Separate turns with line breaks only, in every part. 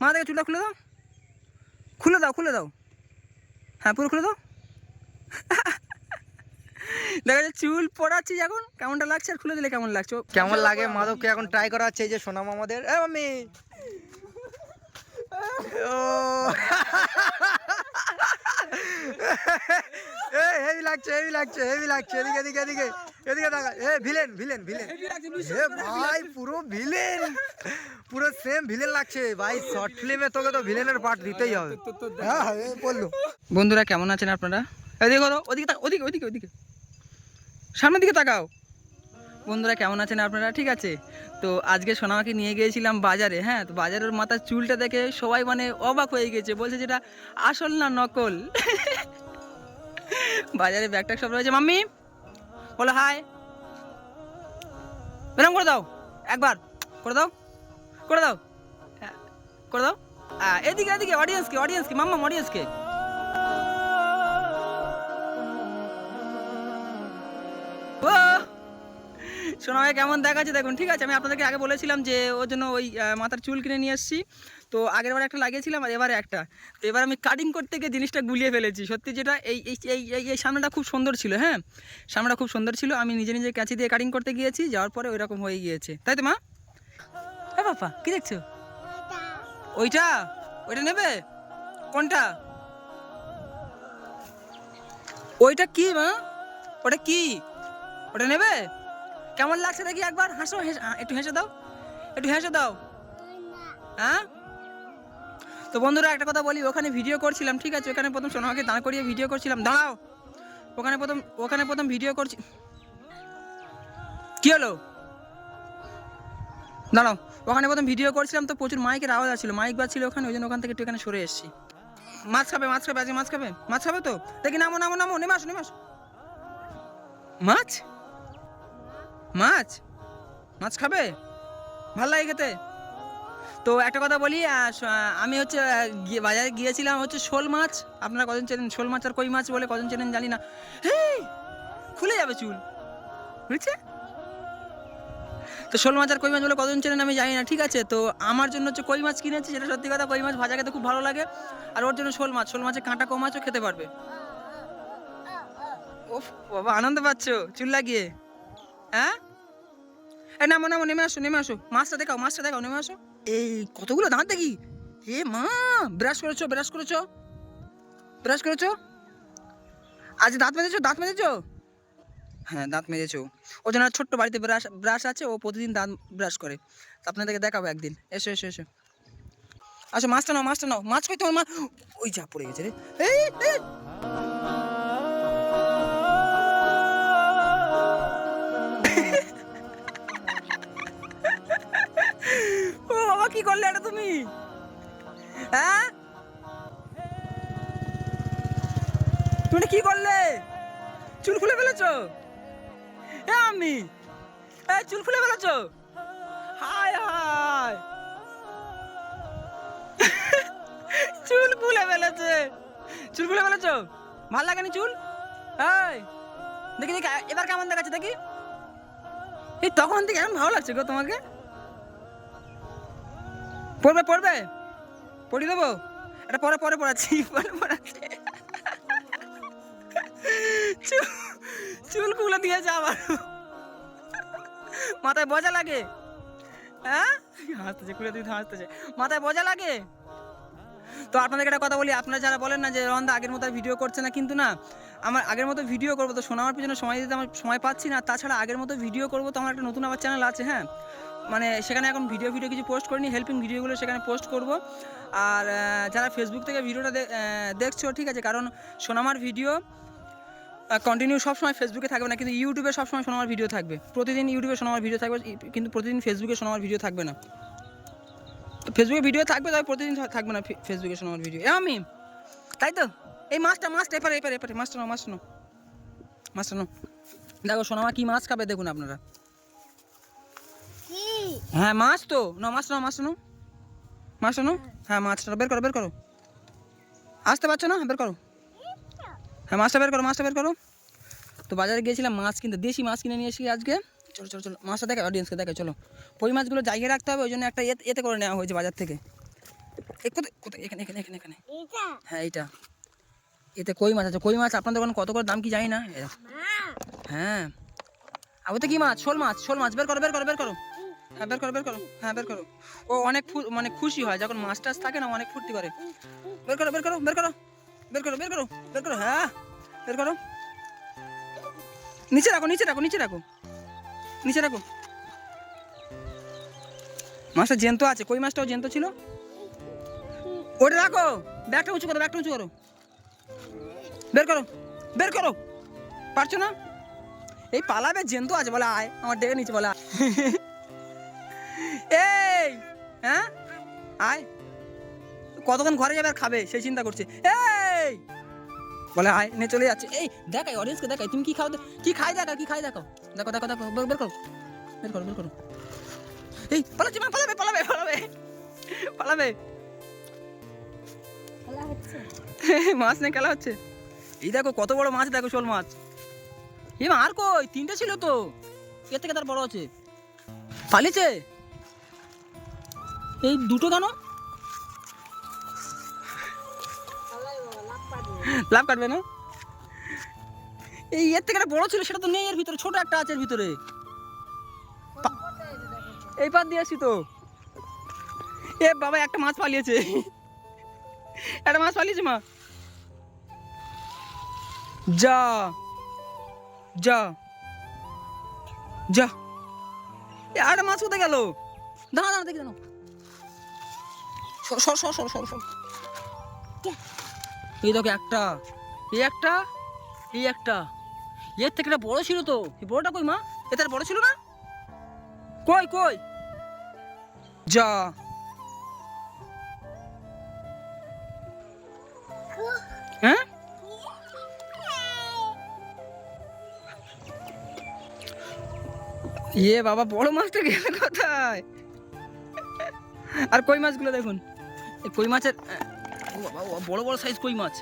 মা দেখে চুলটা খুলে দাও। খুলে দাও খুলে দাও। হ্যাঁ পুরো খুলে দাও। দেখা যাচ্ছে চুল পড়াচ্ছি এখন। কেমনটা লাগছে আর খুলে দিলে কেমন লাগছে?
কেমন লাগে মাধবকে এখন ট্রাই করা হচ্ছে এই যে সোনাম আমাদের। এ হেভি লাগছে হেভি লাগছে হেভি লাগছে। এদিকে এদিকে এদিকে। এদিকে দেখা এ ভিলেন ভিলেন ভিলেন এ ভাই পুরো ভিলেন পুরো সেম ভিলেন লাগছে। ভাই শর্ট ফিল্মে তোকে তো ভিলেনের পার্ট দিতেই হবে। হ্যাঁ হ্যাঁ বলল।
বন্ধুরা কেমন আছেন আপনারা? এদিকে করো ওদিকে তাক- ওদিকে ওদিকে ওদিকে। সামনের দিকে তাকাও। বন্ধুরা কেমন আছেন আপনারা? ঠিক আছে? তো আজকে সোনামাকে নিয়ে গিয়েছিলাম বাজারে হ্যাঁ? তো বাজারের মাথার চুলটা দেখে সবাই মানে অবাক হয়ে গেছে। বলছে যেটা আসল না নকল। বাজারে ব্যাগ ট্যাগ সব রয়েছে। মাম্মি বলো হাই। এরকম করে দাও একবার করে দাও করে দাও হ্যাঁ, করে দাও। এদিকে এদিকে অডিয়েন্সকে অডিয়েন্সকে মাম্মা অডিয়েন্সকে সোনামাকে কেমন দেখাচ্ছে? দেখুন, ঠিক আছে, আমি আপনাদেরকে আগে বলেছিলাম যে ওর জন্য ওই মাথার চুল কিনে নিয়ে এসেছি। তো আগের বার একটা লাগিয়েছিলাম, আর এবারে একটা। তো এবার আমি কাটিং করতে গিয়ে জিনিসটা গুলিয়ে ফেলেছি। সত্যি যেটা, এই এই এই সামনেটা খুব সুন্দর ছিল হ্যাঁ? সামনেটা খুব সুন্দর ছিল। আমি নিজে নিজে ক্যাঁচি দিয়ে কাটিং করতে গিয়েছি, যাওয়ার পরে ওই রকম হয়ে গিয়েছে। তাই তো, মা? হ্যাঁ বাপা কী দেখছ? ওইটা? ওইটা নেবে? কোনটা? ওইটা কি, মা? ওটা কি? ওটা নেবে? কেমন লাগছে দেখি একবার? হাসো একটু হেসে দাও। একটু হেসে দাও। হ্যাঁ তো বন্ধুরা, একটা কথা বলি, ওখানে ভিডিও করছিলাম, ঠিক আছে? ওখানে প্রথম সোনামাকে দাঁড় করিয়ে ভিডিও করছিলাম। দাঁড়াও! ওখানে প্রথম ওখানে প্রথম ভিডিও করছি কি হলো? দাঁড়াও, ওখানে প্রথম ভিডিও করছিলাম তো প্রচুর মাইকের আওয়াজ আসছিল। মাইক বাজছিল ওখানে, ওই জন্য ওখান থেকে একটু এখানে সরে এসেছি। মাছ খাবে মাছ খাবে, আজকে মাছ খাবে? মাছ খাবে তো? দেখি নামো নামো নামো নেমাস নেমাস মাছ? মাছ? মাছ খাবে? ভালো লাগে খেতে? তো একটা কথা বলি আমি হচ্ছে বাজারে গিয়েছিলাম হচ্ছে শোল মাছ। আপনারা কজন চেনেন শোল মাছ আর কই মাছ বলে কজন চেনেন জানি না। খুলে যাবে চুল। বুঝছে তো শোল মাছ আর কই মাছ বলে কজন চেনেন আমি জানি না, ঠিক আছে? তো আমার জন্য হচ্ছে কই মাছ কিনেছি সেটা সত্যি কথা কই মাছ ভাজা খেতে খুব ভালো লাগে। আর ওর জন্য শোল মাছ, শোল মাছের কাঁটা কম মাছও খেতে পারবে। ওফ বাবা, আনন্দ পাচ্ছ? চুল লাগিয়ে। হ্যাঁ? এই নামো নামো, নেমে আসো নেমে আসো। মাছটা দেখাও মাছটা দেখাও, নেমে আসো। এই, কতগুলো দাঁত দেখি? এ মা ব্রাশ করেছ ব্রাশ করেছ? ব্রাশ করেছ? আজ দাঁত মেজেছো দাঁত মেজেছো? হ্যাঁ দাঁত মেজেছো। ও জন্য ছোট্ট বাড়িতে ব্রাশ ব্রাশ আছে, ও প্রতিদিন দাঁত ব্রাশ করে। আপনাদেরকে দেখাবো একদিন। এসো এসো এসো। আসো, মাছটা নাও মাছটা নাও। মাছ কই তোমার মা? ওই যা পড়ে গেছে রে। এই। কি করলে এটা তুমি? হ্যাঁ? তুমি কি করলে? চুল খুলে ফেলেছো? এ আমি এ চুল খুলে ফেলেছো? হায় হায়। চুল খুলে ফেলেছে। চুল খুলে ফেলেছো? ভালো লাগেনি চুল? এই, দেখি দেখি, এবার কেমন দেখাচ্ছে দেখি? এই তখন থেকে এমন ভালো লাগছে গো তোমাকে। পড়বে পড়বে? পড়িয়ে দেবো? এটা পরে পরে পড়াচ্ছি। পরে পড়াচ্ছি। চুল- খুলে দিয়েছে আবার। মাথায় বজা লাগে? হ্যাঁ? হাসতেছে, খুলে দিতে হাসতেছে। মাথায় বজা লাগে? তো আপনাদেরকে একটা কথা বলি, আপনারা যারা বলেন না যে রন্দা আগের মতো ভিডিও করছে না, কিন্তু না, আমার আগের মতো ভিডিও করব তো শোনার পিছনে সময় দিতে আমার সময় পাচ্ছি না। তাছাড়া আগের মতো ভিডিও করব তো আমার একটা নতুন আবার চ্যানেল আছে হ্যাঁ? মানে সেখানে এখন ভিডিও ভিডিও কিছু পোস্ট করিনি হেল্পিং ভিডিওগুলো সেখানে পোস্ট করব। আর যারা ফেসবুক থেকে ভিডিওটা দেখছ, ঠিক আছে, কারণ সোনামার ভিডিও কন্টিনিউ সবসময় ফেসবুকে থাকবে না, কিন্তু ইউটিউবে সবসময় সোনামার ভিডিও থাকবে। প্রতিদিন ইউটিউবে সোনামার ভিডিও থাকবে কিন্তু প্রতিদিন ফেসবুকে সোনামার ভিডিও থাকবে না। ফেসবুকে ভিডিও থাকবে, তবে প্রতিদিন থাকবে না ফেসবুকে সোনামার ভিডিও আমি? তাই তো? এই মাছটা মাছটা, এপারে এপারে এপারে, মাছটা নাও মাছটা নাও। মাছটা নাও। দেখো, সোনামা কী মাছ খাবে, দেখুন আপনারা। হ্যাঁ মাছ তো। না মাছ নাও মাছ নাও। মাছ নাও হ্যাঁ মাছটা বের করো বের করো। আসতে পারছ না? বের করো। হ্যাঁ মাছটা বের করো মাছটা বের করো। তো বাজারে গিয়েছিলাম মাছ কিনতে দেশি মাছ কিনে নিয়ে এসেছি আজকে। চলো চলো চলো মাছটা দেখে অডিয়েন্সকে দেখে চলো। ওই মাছগুলো জায়গায় রাখতে হবে ওই জন্য একটা এতে- করে নেওয়া হয়েছে বাজার থেকে। কোথায় কোথায়? এখানে এখানে এখানে এখানে। হ্যাঁ এইটা। এতে কই মাছ আছে? কই মাছ? আপনাদের ওখানে কত করে দাম কি জানি না। হ্যাঁ। আর ওতে কি মাছ? শোল মাছ শোল মাছ। বের করো বের করো বের করো। হ্যাঁ বের করো বের করো। হ্যাঁ বের করো। ও অনেক মানে খুশি হয়, যখন মাছ টাছ থাকে না, অনেক ফুর্তি করে। বের করো বের করো বের করো বের করো বের করো বের করো হ্যাঁ বের করো। নিচে রাখো নিচে রাখো নিচে রাখো। নিচে রাখো। মাছটা জ্যান্ত আছে। কই মাছটাও জ্যান্ত ছিল? ওটা রাখো। ব্যাগটা উঁচু করো, ব্যাগটা উঁচু করো। বের করো বের করো। পারছ না? এই পালাবে, জ্যান্ত আছে বলে আয়। আমার ডেকে নিচে বলে আয়। হ্যাঁ? আয়। কতক্ষণ ঘরে যাবে আর খাবে সেই চিন্তা করছে। এই! বলে আয় নিয়ে চলে যাচ্ছে। এই দেখাই অডিয়েন্সকে দেখাই তুমি কি খাও? কি খাই দেখো কি খাই দেখো। দেখো দেখো দেখো বের করো। বের করো বের করো। এই পালাচ্ছে মা পালাবে পালাবে পালাবে। পালাবে। মাছ নিয়ে খেলা হচ্ছে। এই দেখো কত বড় মাছ দেখো শোল মাছ। এই মা আর কই? তিনটে ছিল তো। এর থেকে তার বড় আছে। পালিয়েছে? এই দুটো কেন? লাভ কাটবে না? এই এর থেকে একটা বড় ছিল, সেটা তো নেই এর ভিতরে, ছোট একটা আছে এর ভিতরে। এই পার দিয়ে আসি তো। এ বাবা, একটা মাছ পালিয়েছে। একটা মাছ পালিয়েছে মা। যা। যা। যা। এ আরেকটা মাছ কোথায় গেল? দাঁড়া দাঁড়া, দেখে দাঁড়াও সর সর সর সর সর সর এই দেখো একটা এই একটা এই একটা। এর থেকে একটা বড় ছিল তো এই বড়টা কই মা? এটা বড় ছিল না? কই কই? যা। হ্যাঁ? ইয়ে বাবা বড় মাছটা গেল কোথায়? আর কই মাছগুলো দেখুন? কই মাছের বড় বড় সাইজ কই মাছ?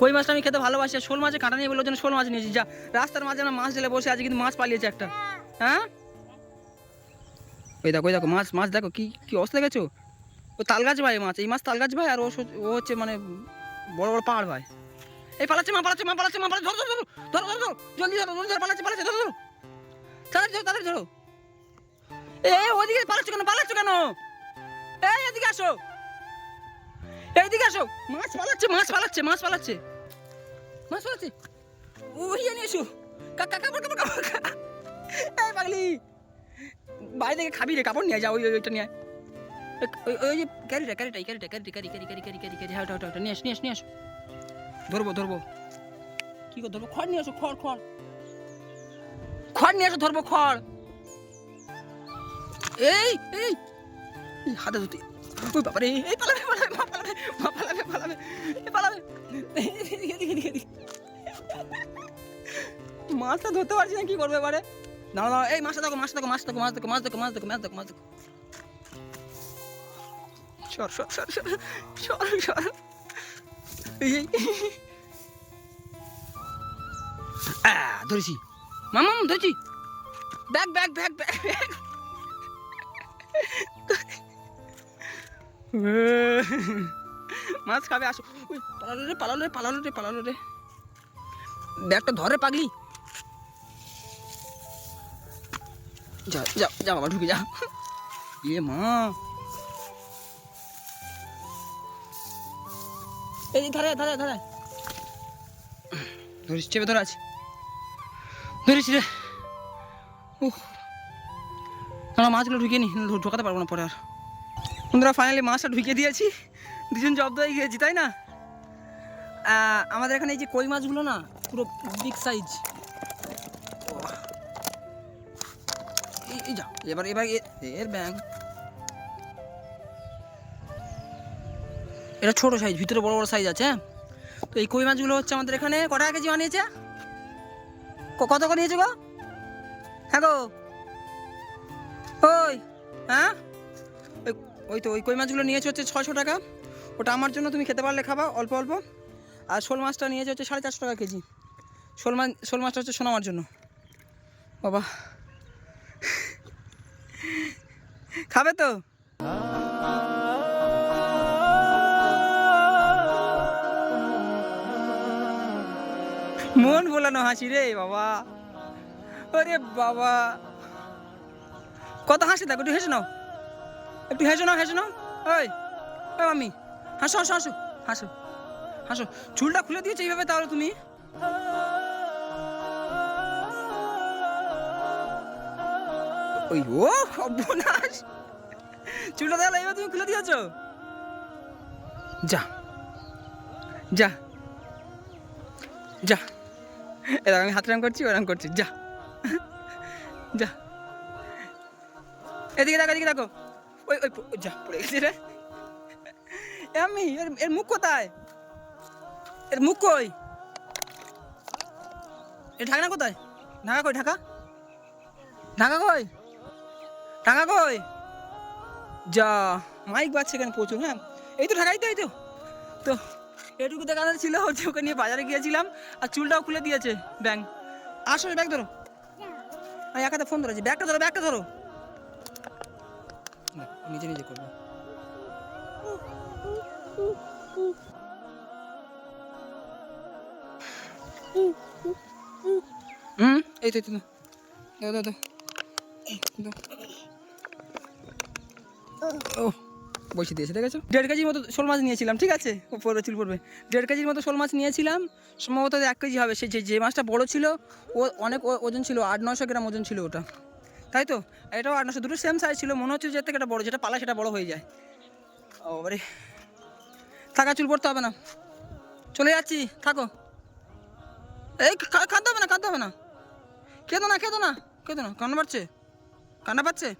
কই মাছটা আমি খেতে ভালোবাসি? শোল মাছে কাঁটা নিয়ে বলে জন্য শোল মাছ নিয়েছি। যা, রাস্তার মাঝে না মাছ ঢেলে বসে আছে, কিন্তু মাছ পালিয়েছে একটা। হ্যাঁ? ওই দেখো ওই দেখো, মাছ মাছ দেখো, কি কি অবস্থা দেখেছ ও তালগাছ ভাই, মাছ, এই মাছ তালগাছ ভাই, আর ও ও হচ্ছে মানে বড় বড় পাহাড় ভাই। এই পালাচ্ছে মা পালাচ্ছে মা পালাচ্ছে মা, পালাচ্ছে, ধরো ধরো ধরো ধরো ধরো জলদি ধরো জলদি পালাচ্ছে পালাচ্ছে, ধরো ধরো। তাড়াতাড়ি ধরো তাড়াতাড়ি ধরো। এই ওদিকে পালাচ্ছ কেন পালাচ্ছ কেন? এই এদিকে আসো। এইদিকে আসো। মাছ পালাচ্ছে মাছ পালাচ্ছে মাছ পালাচ্ছে। মাছ পালাচ্ছে। ওই নিয়ে এসো। কাকা কাপড় কাপড় কাপড় এই পাগলি। বাইরে থেকে খাবি রে কাপড় নিয়ে যা ওই ওই- ওইটা নিয়ে ওই ওই- যে ক্যারিটা ক্যারিটা এই ক্যারিটা carry carry carry carry carry carry হ্যাঁ ওটা ওটা নিয়ে আস নিয়ে আস নিয়ে আস। ধরবো ধরবো। কি করে ধরবো? খড় নিয়ে আসো খড় খড়। খড় নিয়ে আসো ধরবো খড়। এই এই, হাতে ধরতে। ওই বাবারে এই পালাবে পালাবে মা পালাবে মা পালাবে পালাবে এই পালাবে। মাছটা ধরতে পারছি না কি করবে এবারে? দাঁড়া দাঁড়া এই মাছটা দেখো মাছটা দেখো মাছ দেখো মাছ দেখো মাছ দেখো মাছ দেখো মাছ দেখো মাছ দেখো। সর সর সর সর সর সর। এই ধরেছি। মামা, ধরেছি। Bag bag bag bag bag. মাছ খাবে, আসো। ওই পালালো রে পালালো রে পালালো রে পালালো রে। ব্যাগটা ধরে পাগলি। যা যা যা বাবা, ঢুকে যা এ মা। এই ধারে ধারে ধারে ধরিস, চেপে ধরে আছে। ধরিস রে। না মাছগুলো ঢুকিয়ে নি ঢোকাতে পারব না পরে আর। বন্ধুরা ফাইনালি মাছটা ঢুকিয়ে দিয়েছি। দুজন জব্দ হয়ে গিয়েছি, তাই না? আমাদের এখানে এই যে কই মাছগুলো না, পুরো বিগ সাইজ এই যা এবার এবার এর ব্যাগ এটা ছোট সাইজ ভিতরে বড় বড় সাইজ আছে হ্যাঁ? তো এই কই মাছগুলো হচ্ছে আমাদের এখানে ক টাকা কেজি বানিয়েছে? কত করে নিয়েছে গো? হ্যাঁ গো। ওই হ্যাঁ? ওই তো, ওই কই মাছগুলো নিয়েছে হচ্ছে ছশো টাকা? ওটা আমার জন্য তুমি খেতে পারলে খাবা, অল্প অল্প। আর শোল মাছটা নিয়েছে হচ্ছে সাড়ে চারশো টাকা কেজি। শোল মাছ শোল মাছটা হচ্ছে সোনামার জন্য। বাবা। খাবে তো? মন বলানো হাসি রে বাবা। ওরে বাবা। কত হাসি দেখো, একটু হেসে নাও। একটু হেসে নাও হেসে নাও ওই ওই মামি হাসো হাসো হাসো হাসো হাসো। চুলটা খুলে দিয়েছ এইভাবে তাহলে তুমি? ওই, ও, সর্বনাশ। চুলটা তাহলে এইভাবে তুমি খুলে দিয়েছ? যা যা যা। এবার আমি হাত রাম করছি ওরাম করছি। যা যা। এদিকে দেখো এদিকে দেখো। ওই ওই যা, পড়ে গেছি রে। এ আমি, এর এর মুখ কোথায়? এর মুখ কই? এর ঢাকনা কোথায়? ঢাকা কই, ঢাকা? ঢাকা কই? ঢাকা কই? যা, মাইক বাজছে এখানে প্রচুর হ্যাঁ? এই তো ঢাকাই তো, এই তো। তো, এটুকু দেখানোর ছিল, হচ্ছে ওকে নিয়ে বাজারে গিয়েছিলাম, আর চুলটাও খুলে দিয়েছে, ব্যাং। আসো, ব্যাগ ধরো। আমি একাতে ফোন ধরেছি। ব্যাগটা ধরো ব্যাগটা ধরো। না, নিজে নিজে করব। হুম এই তো দাও দাও দাও দাও। ও বসে দিয়েছে দেখেছ? দেড় কেজির মতো শোল মাছ নিয়েছিলাম ঠিক আছে? পড়বে চুল পড়বে। দেড় কেজির মতো শোল মাছ নিয়েছিলাম সম্ভবত এক কেজি হবে। সে যে মাছটা বড় ছিল ও অনেক ওজন ছিল আট নশো গ্রাম ওজন ছিল ওটা। তাই তো? এটাও আট নশো, দুটো সেম সাইজ ছিল। মনে হচ্ছে যে থেকে এটা বড়, যেটা পালা সেটা বড় হয়ে যায়। ও বারে থাকা, চুল পড়তে হবে না। চলে যাচ্ছি। থাকো। এই, খা- খাতে হবে না খাতে হবে না। খেতো না খেতো না খেতো না। কান্না পাচ্ছে? কান্না পাচ্ছে?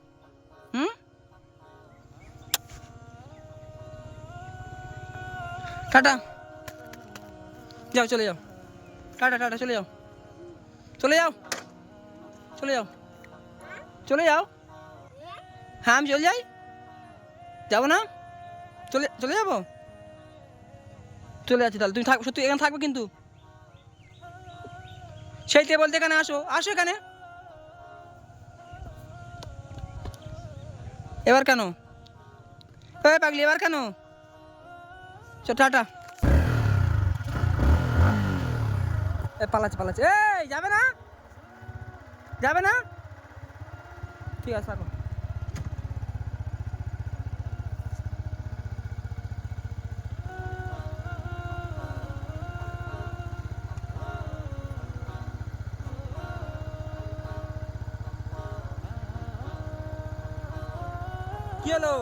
হুম? টাটা। যাও, চলে যাও। টাটা টাটা, চলে যাও। চলে যাও। চলে যাও। চলে যাও। হ্যাঁ আমি চলে যাই। যাব না? চলে চলে যাব? চলে যাচ্ছি তাহলে। তুমি থাক, সত্যি এখানে থাকবে কিন্তু। সেই টেবল থেকে এখানে আসো। আসো এখানে। এবার কেন? এ পাগলি, এবার কেন? চল, টাটা। পালাচ্ছে পালাচ্ছে। এই, যাবে না? যাবে না? ঠিক আছে থাকো কি হলো?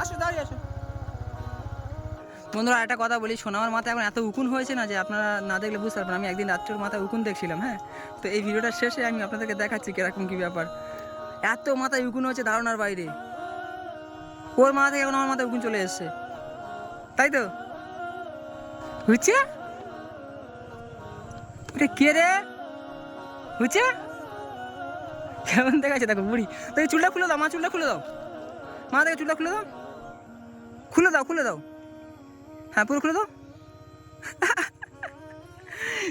আসো দাঁড়িয়ে আসো। বন্ধুরা একটা কথা বলি, সোনামার মাথায় এখন এত উকুন হয়েছে না যে আপনারা না দেখলে বুঝতে পারবেন আমি একদিন রাত্রের মাথায় উকুন দেখছিলাম হ্যাঁ? তো এই ভিডিওটা শেষে আমি আপনাদেরকে দেখাচ্ছি কীরকম কি ব্যাপার। এত মাথায় উকুন হচ্ছে ধারণার বাইরে। ওর মাথা থেকে এখন আমার মাথায় উকুন চলে এসছে। তাই তো? হচ্ছে ওটা কে রে? হচ্ছে কেমন দেখাচ্ছে? দেখো, বুড়ি। তো চুলটা খুলে দাও, মা, চুলটা খুলে দাও। মা, দেখে, চুলটা খুলে দাও। খুলে দাও খুলে দাও। হ্যাঁ পুরো খুলে দাও।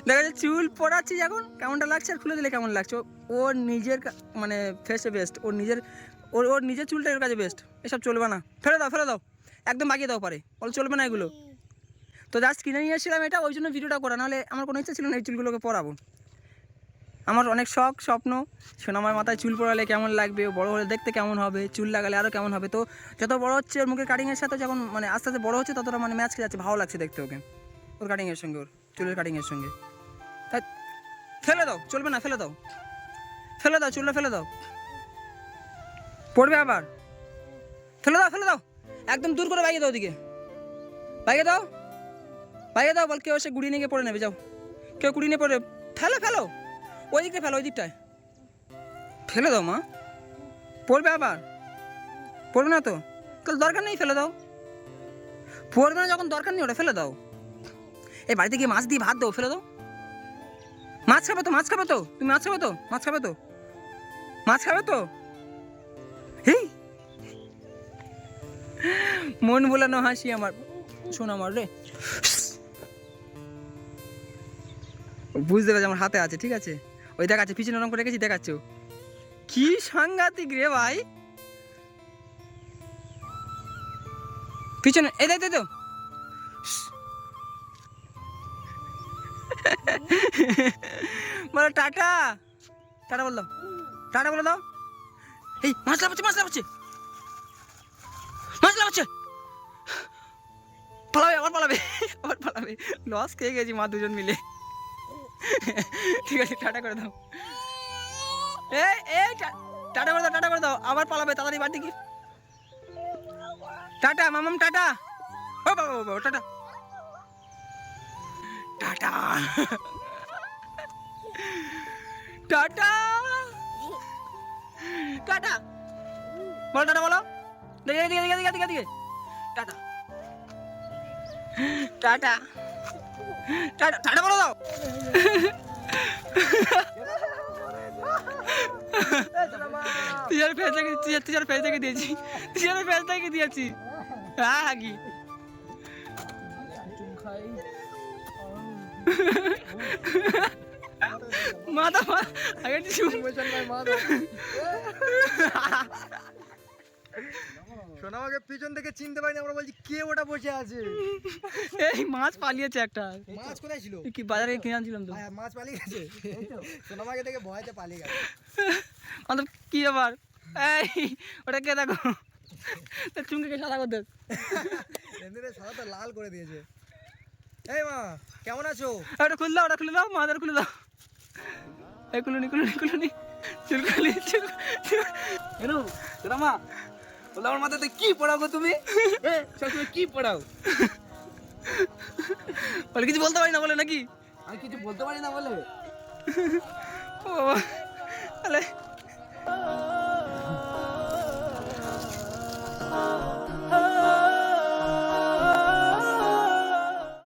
দেখা যাচ্ছে চুল পড়াচ্ছি এখন। কেমনটা লাগছে আর খুলে দিলে কেমন লাগছে? ওর নিজের মানে ফেসে বেস্ট ওর নিজের ওর ওর নিজের চুলটা এর কাছে বেস্ট এসব চলবে না। ফেলে দাও ফেলে দাও। একদম বাগিয়ে দাও পারে। ওর চলবে না এগুলো। তো জাস্ট কিনে নিয়ে এসেছিলাম এটা, ওই জন্য ভিডিওটা করা। নাহলে আমার কোনো ইচ্ছা ছিল না এই চুলগুলোকে পরাবো। আমার অনেক শখ, স্বপ্ন। সোনামার মাথায় চুল পড়ালে কেমন লাগবে? বড় হলে দেখতে কেমন হবে? চুল লাগালে আরও কেমন হবে? তো যত বড় হচ্ছে ওর মুখের কাটিংয়ের সাথে যখন মানে আস্তে আস্তে বড় হচ্ছে, ততটা মানে ম্যাচ যাচ্ছে, ভালো লাগছে দেখতে ওকে। ওর কাটিংয়ের সঙ্গে, ওর চুলের কাটিংয়ের সঙ্গে। তাই ফেলে দাও, চলবে না, ফেলে দাও। ফেলে দাও, চুলটা ফেলে দাও। পড়বে আবার। ফেলে দাও ফেলে দাও। একদম দূর করে বাইকে দাও ওদিকে। বাইকে দাও। বাইকে দাও, বল কেউ এসে গুড়িয়ে নিয়ে পড়ে নেবে, যাও। কেউ গুড়িয়ে নিয়ে পড়ে ফেলো ফেলো। ওই দিকটা ফেলো, ওই দিকটায়। ফেলে দাও মা। পড়বে আবার। পড়বে না তো? তাহলে দরকার নেই, ফেলে দাও। পড়বে না যখন দরকার নেই, ওটা ফেলে দাও। এই বাড়িতে গিয়ে মাছ দিয়ে ভাত দাও, ফেলে দাও। মাছ খাবে তো, মাছ খাবে তো? তুমি মাছ খাবে তো? মাছ খাবে তো? মাছ খাবে তো? হেই। মন বোলানো হাসি আমার। শোন আমার রে। বুঝতে পারছি, আমার হাতে আছে, ঠিক আছে? ওই দেখাচ্ছে, পিছনে নরম করে রেখেছি, দেখাচ্ছে কি সাংঘাতিক রে ভাই। পিছনে, এই দেখ তো বল, টাটা। টাটা বল দাও। টাটা বলে দাও। এই, মাছ লাফাচ্ছে মাছ লাফাচ্ছে। মাছ লাফাচ্ছে। পালাবে, আবার পালাবে আবার পালাবে। লস খেয়ে গেছি মা দুজন মিলে। ঠিক আছে, টাটা করে দাও। এই এই টাটা করে দাও, টাটা করে দাও। আবার পালাবে, তাড়াতাড়ি বাড়ি টাটা, মামাম, টাটা। ও, বাবা বাবা টাটা। টাটা। টাটা। টাটা। বলো টাটা বলো। দেখে দিকে দিকে দিকে দিকে টাটা। টাটা। টাটা বলো দাও। টিচার ফেস থেকে টিচার টিচার ফেস থেকে দিয়েছি টিচারের ফেস থেকে দিয়েছি হ্যাঁ হাগি। মাথা মা আগে চুপ
সোনামাকে পিছন থেকে চিনতে পারিনি আমরা বলছি কে ওটা বসে আছে?
এই মাছ পালিয়েছে একটা।
মাছ কোথায় ছিল?
কি বাজারে কিনে আনছিলাম তো?
মাছ পালিয়ে গেছে? সোনামাকে দেখে ভয়তে পালিয়ে গেছে।
মানে কি ব্যাপার? এই ওটা কে দেখো? তা চুমকে সাদা করতে
এমনিতে সাদা তো লাল করে দিয়েছে। এই মা কেমন আছো?
ওটা খুলে দাও ওটা খুলে দাও মাথার খুলে দাও। এই খুলুনি খুলুনি খুলুনি। চুল খুলি চুল চুল
কেন রামা বলে আমার মাথাতে কি পড়াও গো তুমি? এ, সবসময় কি পড়াও?
বলে কিছু বলতে পারি না বলে নাকি?
আমি কিছু বলতে পারি না বলে?
ও বাবা তাহলে